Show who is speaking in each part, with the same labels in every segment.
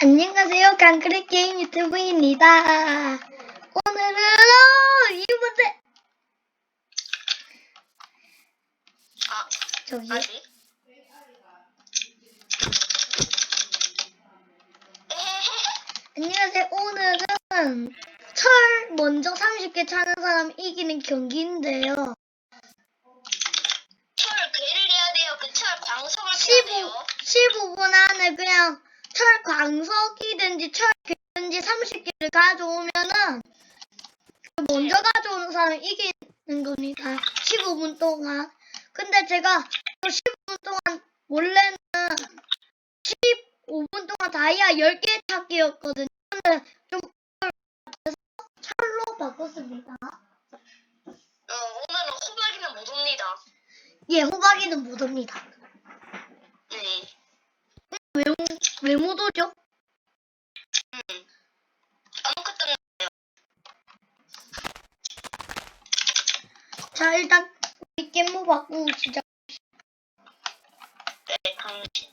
Speaker 1: 안녕하세요. 강크레 게임 유튜브입니다. 오늘은 어, 이분들
Speaker 2: 아,
Speaker 1: 저기
Speaker 2: 아직?
Speaker 1: 안녕하세요. 오늘은 철 먼저 30개 차는 사람 이기는 경기인데요.
Speaker 2: 철 괴를 해야 돼요. 그철 캐야
Speaker 1: 15,
Speaker 2: 돼요.
Speaker 1: 15분 안에 그냥 철 광석이든지 철 개든지 30개를 가져오면은 그 먼저 가져오는 사람이 이기는 겁니다. 15분 동안. 근데 제가 그 15분 동안 원래는 15분 동안 다이아 10개 찾기였거든요. 근데 좀 그래서 철로 바꿨습니다.
Speaker 2: 어, 오늘은 호박이는 못 옵니다.
Speaker 1: 예, 호박이는 못 옵니다.
Speaker 2: 네.
Speaker 1: 왜, 왜못 오죠?
Speaker 2: 음. 아무것도 없네요.
Speaker 1: 자, 일단 우리 깻모 바꾸고 시작.
Speaker 2: 네, 당신.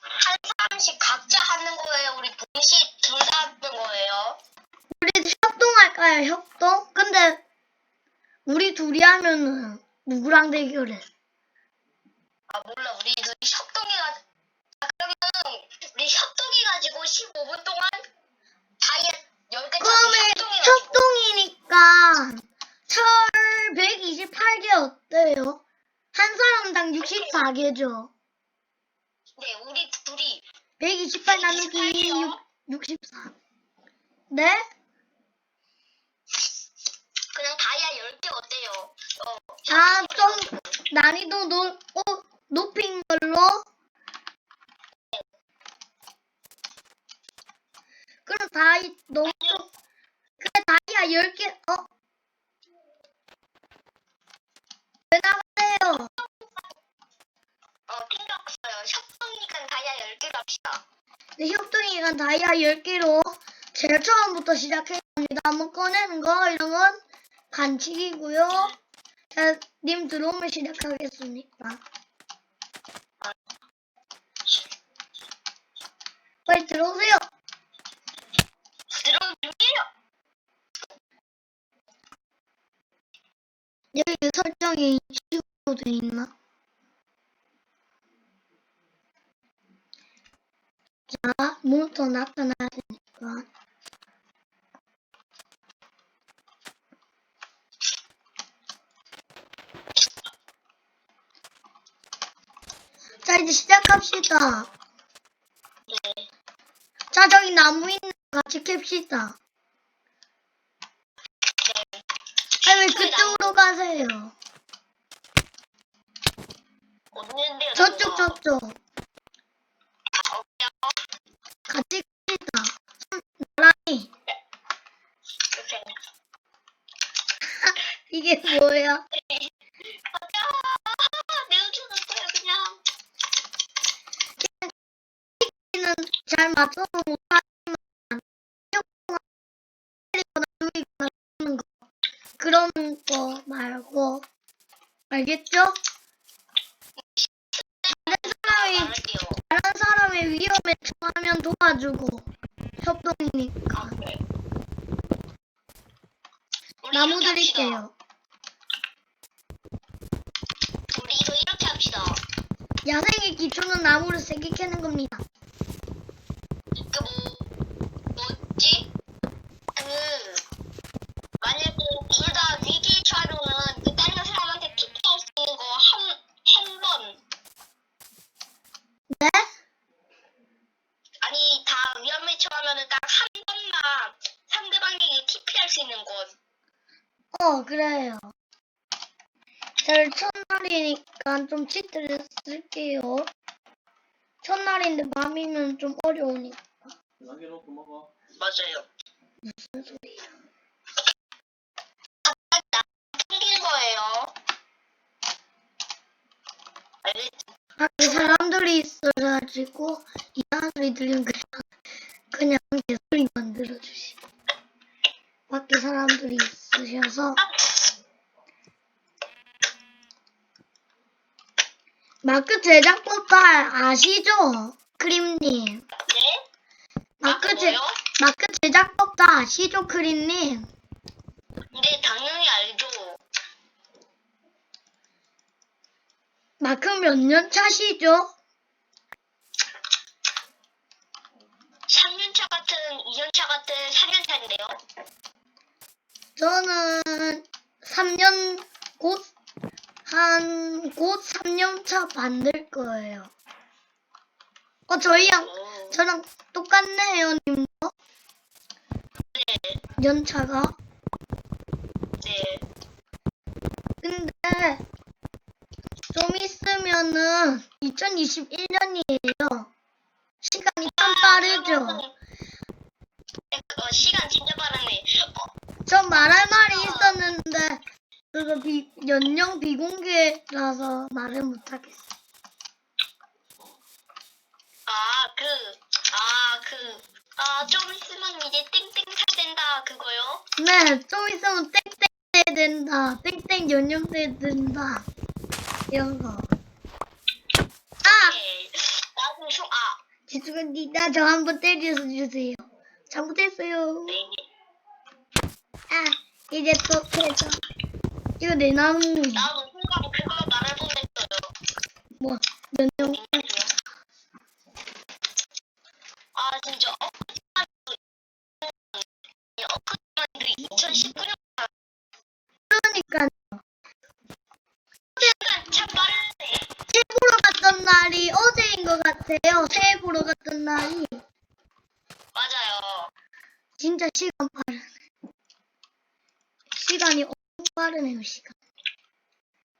Speaker 2: 한 사람씩 각자 하는 거예요. 우리 동시에 둘 다 하는 거예요.
Speaker 1: 우리 협동할까요, 협동? 근데 둘이 하면은 누구랑 대결해?
Speaker 2: 아, 몰라. 우리 둘이 협동해가지고. 아, 그러면 우리 협동해가지고 15분 동안 다이아 10개 찾기
Speaker 1: 그러면. 협동이니까 철 128개 어때요? 한 사람당 64개죠.
Speaker 2: 네, 우리 둘이
Speaker 1: 128 나누기 6, 64. 네?
Speaker 2: 그냥 다이아 10개 어때요? 어,
Speaker 1: 아, 좀 난이도 노, 어, 높인 걸로. 그럼 다이, 너무 좀, 그래, 다이아 10개, 어? 왜 나가세요?
Speaker 2: 어, 필요 없어요. 협동이니까 다이아 10개 갑시다.
Speaker 1: 네, 협동이가 다이아 10개로 제일 처음부터 시작했습니다. 한번 꺼내는 거, 이런 건 반칙이고요. 자, 님 들어오면 시작하겠습니다. 빨리 들어오세요.
Speaker 2: 들어오면 중이에요.
Speaker 1: 여기 설정이 치우도 돼 있나? 자, 몬스터 나타나야 되니까. 이제 시작합시다.
Speaker 2: 네.
Speaker 1: 자, 저기 나무 있는 거 같이 캡시다.
Speaker 2: 네.
Speaker 1: 아, 왜 그쪽으로 가세요?
Speaker 2: 없는데요.
Speaker 1: 저쪽. 저쪽.
Speaker 2: 없죠.
Speaker 1: 같이 캡시다. 나란히.
Speaker 2: 이렇게.
Speaker 1: 이게 뭐야?
Speaker 2: 가자. 내가 죽었어요, 그냥.
Speaker 1: 는 잘 맞춰서 못하지만 하는 거 그런 거 말고 알겠죠? 다른 사람이. 다른 사람의 위험에 처하면 도와주고 협동이니까 나무. 드릴게요.
Speaker 2: 우리 이거 이렇게 합시다.
Speaker 1: 야생의 기초는 나무를 세게 캐는 겁니다.
Speaker 2: 그 뭐, 뭐지? 그, 만약에 둘 다 위기에 처하면은 그 다른 사람한테 투표할 수 있는 거 한, 한 번.
Speaker 1: 네?
Speaker 2: 아니, 다 위험에 처하면은 딱 한 번만 상대방에게 TP할 수 있는 것.
Speaker 1: 어 그래요. 저 첫날이니까 좀 치트를 쓸게요. 첫날인데 밤이면 좀 어려우니까.
Speaker 3: 남겨놓고 먹어.
Speaker 2: 맞아요.
Speaker 1: 무슨 소리야.
Speaker 2: 튕긴 거예요. 알겠지?
Speaker 1: 밖에 사람들이 있어가지고 이상한 소리 들리면 그냥 그냥 개소리 만 들어주시. 밖에 사람들이 있으셔서 마크 제작법 다 아시죠? 크림님.
Speaker 2: 네?
Speaker 1: 마크
Speaker 2: 아,
Speaker 1: 제? 마크 제작법 다 아시죠? 크림님.
Speaker 2: 네, 당연히 알죠.
Speaker 1: 마크 몇 년 차시죠?
Speaker 2: 3년차 같은, 2년차 같은 3년차인데요.
Speaker 1: 저는 3년 곧, 한, 곧 3년 차 만들 거예요. 어, 저희랑,
Speaker 2: 오.
Speaker 1: 저랑 똑같네요, 님도.
Speaker 2: 네,
Speaker 1: 연차가.
Speaker 2: 네.
Speaker 1: 근데, 좀 있으면은 2021년이에요. 시간이 참 빠르죠?
Speaker 2: 네, 어, 시간 진짜 빠르네. 어,
Speaker 1: 전 말할 말이 있었는데, 그거 비, 연령 비공개라서 말을 못하겠어.
Speaker 2: 아, 그, 아, 그, 아, 좀 있으면 이제 땡땡 살 된다, 그거요?
Speaker 1: 네, 좀 있으면 땡땡 해야 된다. 땡땡 연령돼야 된다. 이런 거. 아!
Speaker 2: 네. 나도 좀, 아,
Speaker 1: 죄송합니다. 저 한번 때려서 주세요. 잘못했어요.
Speaker 2: 네.
Speaker 1: 아, 이제 또 해서. 이거 내 나무.
Speaker 2: 나도 순간 그거 말할 뻔했어요.
Speaker 1: 뭐, 연령.
Speaker 2: 아, 진짜, 엊그제만, 엊그제만 그 2019년
Speaker 1: 그러니까,
Speaker 2: 시간 참 빠르네.
Speaker 1: 새 보러 갔던 날이 어제인 것 같아요. 새 보러 갔던 날이.
Speaker 2: 맞아요.
Speaker 1: 진짜 시간 빠르네. 시간이 엄청 빠르네요, 시간.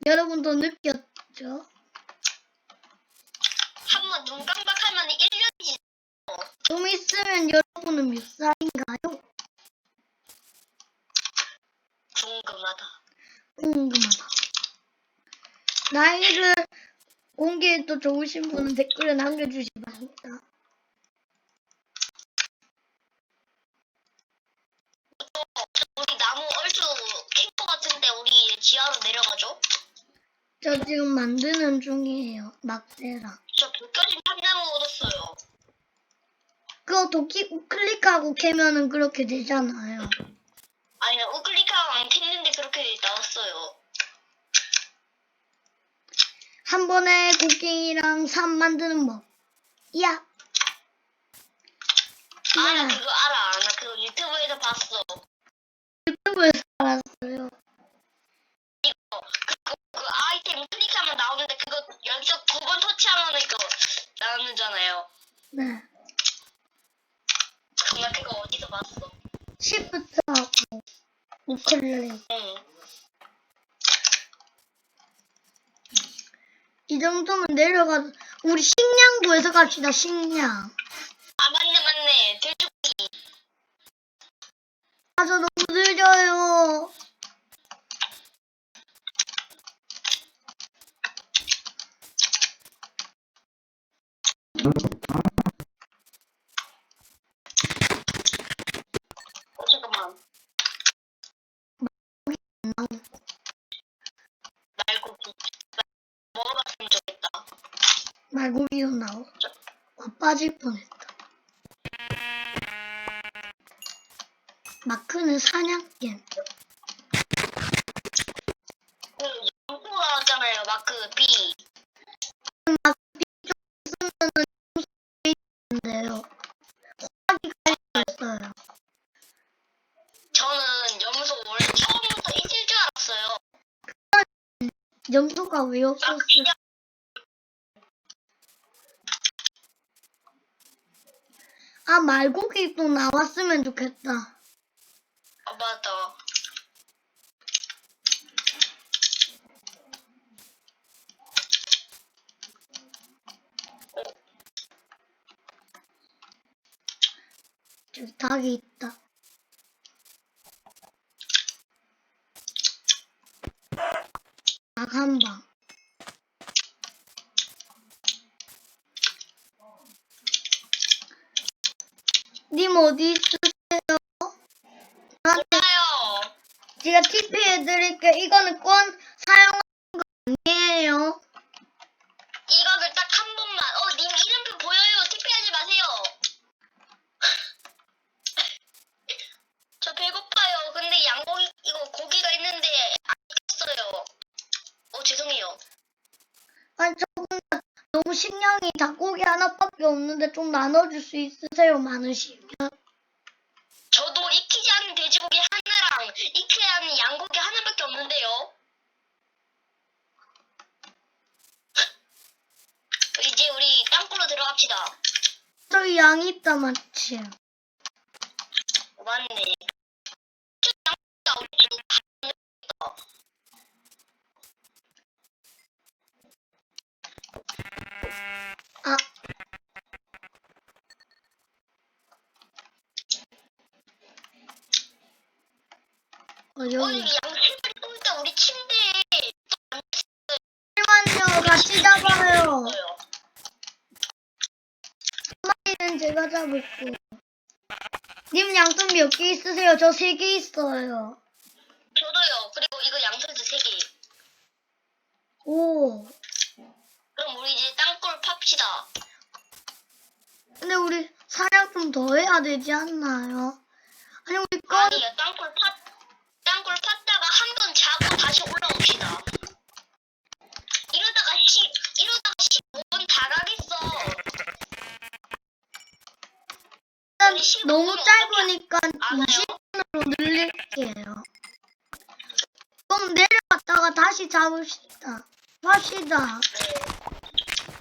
Speaker 1: 여러분도 느꼈죠?
Speaker 2: 한번 눈 깜빡하면 1년이지.
Speaker 1: 좀 있으면 여러분은 몇 살인가요?
Speaker 2: 궁금하다.
Speaker 1: 궁금하다. 나이를 공개해도 좋으신 분은 댓글에 남겨주시기 바랍니다.
Speaker 2: 우리 나무 얼추 캔것 같은데 우리 지하로 내려가죠?
Speaker 1: 저 지금 만드는 중이에요. 막대랑.
Speaker 2: 저 벗겨진 참나무 얻었어요.
Speaker 1: 그거 도끼 우클릭하고 캐면은 그렇게 되잖아요.
Speaker 2: 아니, 나 우클릭하고 안 캤는데 그렇게 나왔어요.
Speaker 1: 한 번에 곡괭이랑 삽 만드는 법. 야.
Speaker 2: 아, 나
Speaker 1: 야.
Speaker 2: 그거 알아. 나 그거 유튜브에서 봤어.
Speaker 1: 유튜브에서 알았어요.
Speaker 2: 이거, 그, 그, 그 아이템 클릭하면 나오는데 그거 연속 두 번 터치하면 이거 나오는잖아요.
Speaker 1: 네.
Speaker 2: 나 그거 어디서 봤어?
Speaker 1: 시프트 하고 우클릭.
Speaker 2: 응.
Speaker 1: 이 정도면 내려가. 우리 식량부에서 갑시다. 식량.
Speaker 2: 연구 나왔잖아요. 마크 B.
Speaker 1: 쓰면은 있는데요. 화기 깔렸어요.
Speaker 2: 저는 염소 원래 처음부터 있을 줄 알았어요.
Speaker 1: 염소가
Speaker 2: 왜나
Speaker 1: 없었어?
Speaker 2: 그냥
Speaker 1: 아, 말고기 또 나왔으면 좋겠다.
Speaker 2: 아 맞아.
Speaker 1: 저기 닭이 있다. 닭 한 방. 님 어디 있으세요?
Speaker 2: 몰라요.
Speaker 1: 제가 TP 해드릴게요. 이거는 권 사용하는 거 아니에요.
Speaker 2: 이거를 딱 한 번만. 어, 님 이름표 보여요. TP하지 마세요. 저 배고파요. 근데 양고기, 이거 고기가 있는데 안 익었어요. 어, 죄송해요.
Speaker 1: 아니 저 근데 너무 식량이 닭고기 하나밖에 없는데 좀 나눠줄 수 있으세요 많으시면
Speaker 2: 저도 익히지 않은 돼지고기 하나랑 익히지 않은 양고기 하나밖에 없는데요. 이제 우리 땅굴로 들어갑시다.
Speaker 1: 저기 양이 있다 맞지?
Speaker 2: 맞네. 우리
Speaker 1: 다아 어, 여기
Speaker 2: 여기 양식을 또 있다. 우리 침대에
Speaker 1: 잠깐만요 같이 잡아요
Speaker 2: 있어요.
Speaker 1: 한 마리는 제가 잡을게요 님 양손 몇 개 있으세요? 저 세 개 있어요
Speaker 2: 저도요. 그리고 이거 양손도 세 개.
Speaker 1: 오
Speaker 2: 그럼 우리 이제 땅굴 팝시다.
Speaker 1: 근데 우리 사냥 좀 더 해야 되지 않나요? 아니 우리 건
Speaker 2: 아니요, 땅굴 팠, 땅굴 팠다가 한 번 자고 다시 올라옵시다. 이러다가 10, 이러다가 15분 다 가겠어.
Speaker 1: 일단 너무 짧으니까
Speaker 2: 알아요?
Speaker 1: 20분으로 늘릴게요. 그럼 내려갔다가 다시 잡읍시다. 합시다.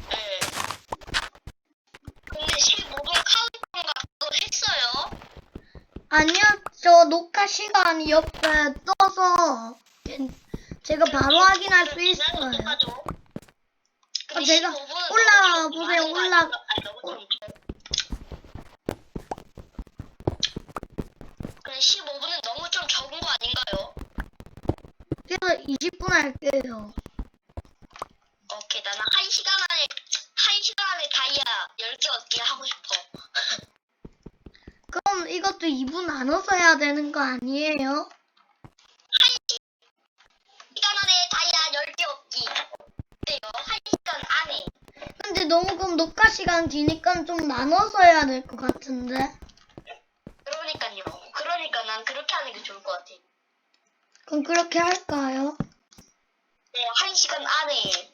Speaker 2: 네. 네. 근데 15분 카운트가 그거 했어요?
Speaker 1: 아니요, 저 녹화 시간이 옆에 떠서 제가 바로 확인할 수 있어요. 아, 제가 올라와 보세요, 올라-
Speaker 2: 근데 15분은 너무 좀 적은 거 아닌가요?
Speaker 1: 그래서 20분 할게요.
Speaker 2: 오케이, 나는 1시간 안에, 1시간 안에 다이아 10개 얻기 하고 싶어.
Speaker 1: 그럼 이것도 2분 나눠서 해야 되는 거 아니에요?
Speaker 2: 1시간 안에 다이아 10개 얻기. 어때요? 1시간 안에.
Speaker 1: 근데 너무 그럼 녹화 시간 기니까 좀 나눠서 해야 될 것 같은데.
Speaker 2: 그러니까요. 그러니까 난 그렇게 하는 게 좋을 것 같아.
Speaker 1: 그럼 그렇게 할까요?
Speaker 2: 네, 1시간 안에.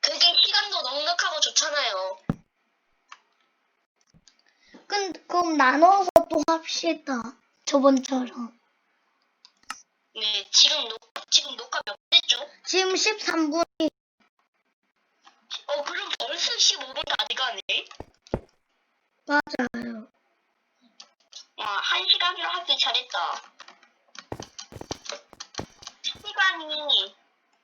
Speaker 2: 그게 시간도 넉넉하고 좋잖아요.
Speaker 1: 근 그럼 나눠서 또 합시다. 저번처럼.
Speaker 2: 네, 지금 녹 지금 녹화 몇 됐죠?
Speaker 1: 지금 13분이
Speaker 2: 어, 그럼 벌써 15분 다 돼가네?
Speaker 1: 맞아요.
Speaker 2: 와, 1시간으로 하길 잘했다. 시간이,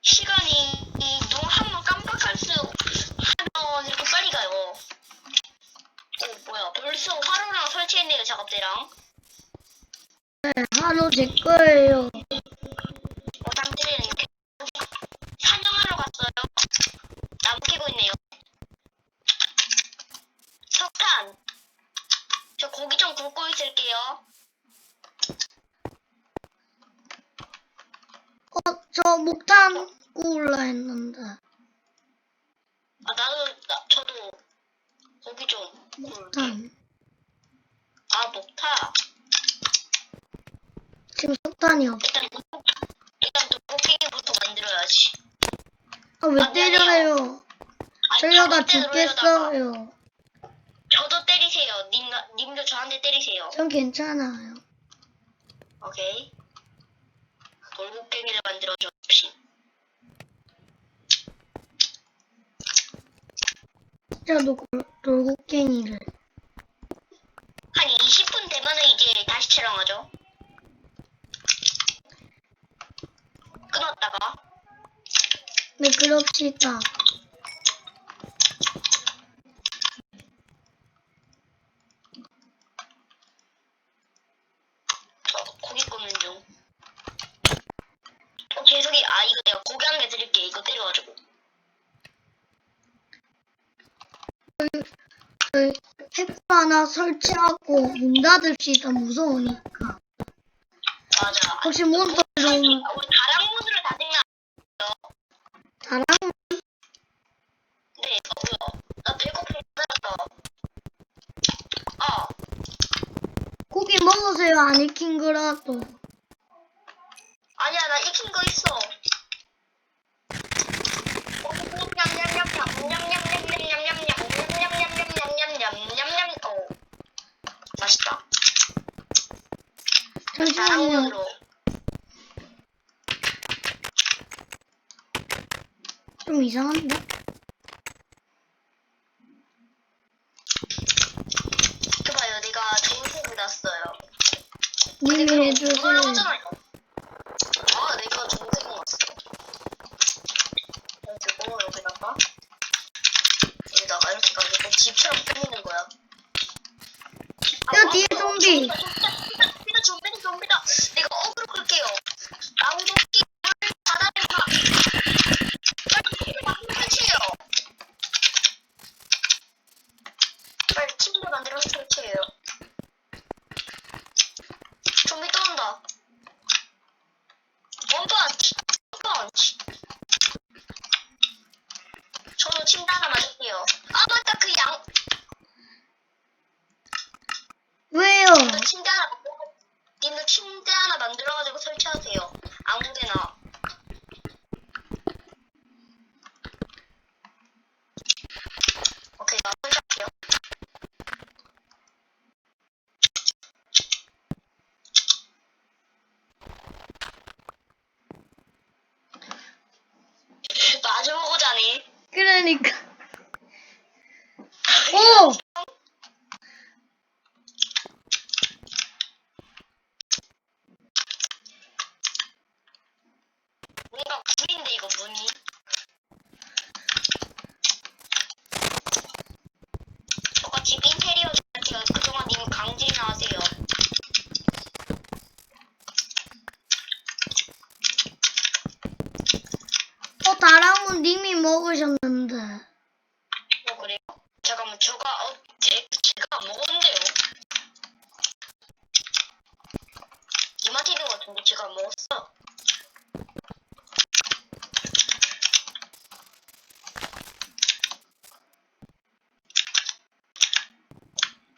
Speaker 2: 시간이 너무 한번 깜빡할 수, 하면 이렇게 빨리 가요. 어, 뭐야, 벌써 화로랑 설치했네요, 작업대랑.
Speaker 1: 네, 하루 제 거예요.
Speaker 2: 어, 당신은 이렇게 사냥하러 갔어요. 나무 캐고 있네요. 석탄. 저 고기 좀 굽고 있을게요.
Speaker 1: 어, 저 목탄 구울라 했는데.
Speaker 2: 아, 나도, 나, 저도 고기 좀 구울게.
Speaker 1: 목탄.
Speaker 2: 아, 목타.
Speaker 1: 지금 석탄이 없어.
Speaker 2: 일단, 도- 일단 도곡갱이부터 만들어야지.
Speaker 1: 아, 왜
Speaker 2: 아,
Speaker 1: 때려요?
Speaker 2: 아니,
Speaker 1: 저려다
Speaker 2: 저한테 누르려다가.
Speaker 1: 죽겠어요.
Speaker 2: 저도 때리세요. 님, 님도 저한테 때리세요.
Speaker 1: 전 괜찮아요.
Speaker 2: 오케이. 돌고갱이를 만들어줘. 시
Speaker 1: 저도 골- 돌고갱이를.
Speaker 2: 한 20분 되면은 이제 다시 촬영하죠. 끊었다가.
Speaker 1: 네, 그럽시다.
Speaker 2: 생겨가지고.
Speaker 1: 그, 그 팩트 하나 설치하고 문 닫읍시다 무서우니까.
Speaker 2: 맞아.
Speaker 1: 혹시 몬스터 좀 아, 아, 아,
Speaker 2: 우리 다랑 모드를 다 생각.
Speaker 1: 다랑 네,
Speaker 2: 어, 뭐야. 나 배고픈데. 어, 고기 먹으세요 안 익힌 거라도. 아니야, 나 익힌 거
Speaker 1: 있어. 자,
Speaker 2: 학년으로.
Speaker 1: 좀 이상한데?
Speaker 2: 그 봐요, 내가 좋은 소문 났어요.
Speaker 1: 님이 해주세요.
Speaker 2: Kronik. Oo. 안 먹었어.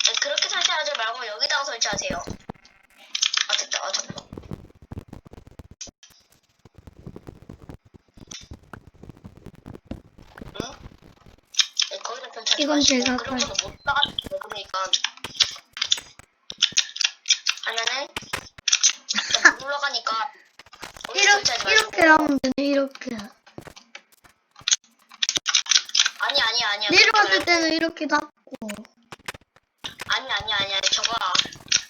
Speaker 2: 아니, 그렇게 설치하지 말고 여기다가 설치하세요. 아 됐다. 아 잠깐만. 응? 네,
Speaker 1: 이건 제가
Speaker 2: 그런 거는 못 따가지고 그러니까 하면은 일단 물 올라가니까 거기
Speaker 1: 이렇게,
Speaker 2: 설치하지 마시고
Speaker 1: 이렇게 하면 되네, 이렇게.
Speaker 2: 아니 아니 그렇게
Speaker 1: 때는 이렇게 닫고.
Speaker 2: 말고. 아니 아니 아니야 저가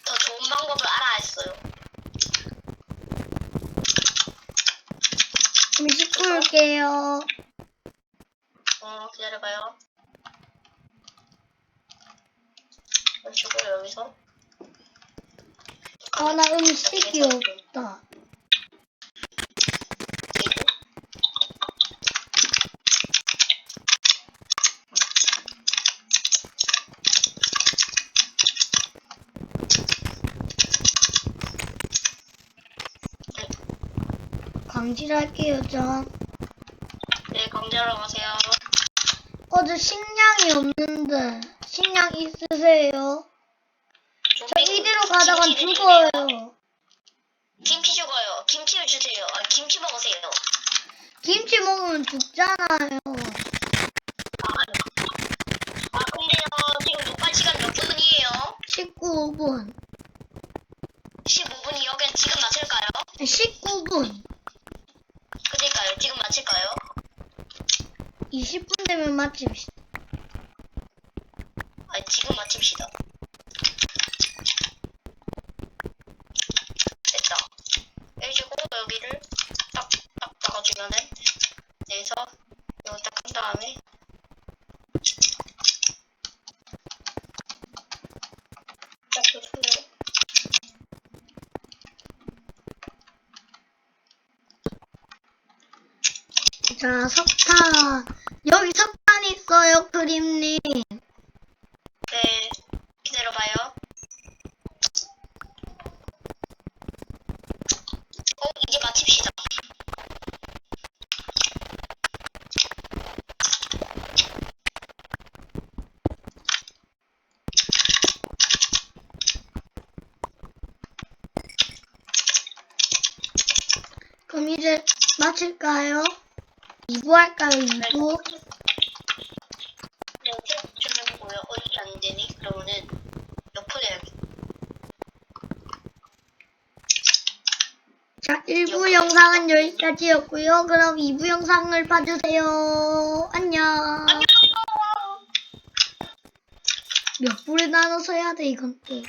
Speaker 2: 더 좋은 방법을 알아 했어요
Speaker 1: 좀 씻고 올게요.
Speaker 2: 어 기다려봐요 그리고 여기서
Speaker 1: 아, 나 음식이 없다.
Speaker 2: 그리고
Speaker 1: 광질할게요, 전.
Speaker 2: 네 강제하러 가세요
Speaker 1: 어, 저 식량이 없는데. 식량 있으세요? 저 이대로
Speaker 2: 김치를
Speaker 1: 죽어요.
Speaker 2: 김치 죽어요 김치를 주세요 아 김치 먹으세요
Speaker 1: 김치 먹으면 죽잖아요.
Speaker 2: 아 근데요 지금 녹화 시간 몇 분이에요?
Speaker 1: 19분.
Speaker 2: 15분이 여긴 지금 맞을까요?
Speaker 1: 19분.
Speaker 2: 맛집 가요?
Speaker 1: 20분 되면 맛집.
Speaker 2: 아 지금 맛집시다.
Speaker 1: 자, 석탄. 여기 석탄 있어요, 그림님.
Speaker 2: 네, 기다려봐요. 어, 이제 마칩시다.
Speaker 1: 그럼 이제 마칠까요? 2부 할까요? 2부?
Speaker 2: 네, 좀 해보고요. 어떻게 안 되니? 그러면은 옆으로 해야겠다.
Speaker 1: 자, 1부 영상은 여기까지였고요. 그럼 2부 영상을 봐주세요. 안녕. 몇 부를 나눠서 해야 돼, 이건 또.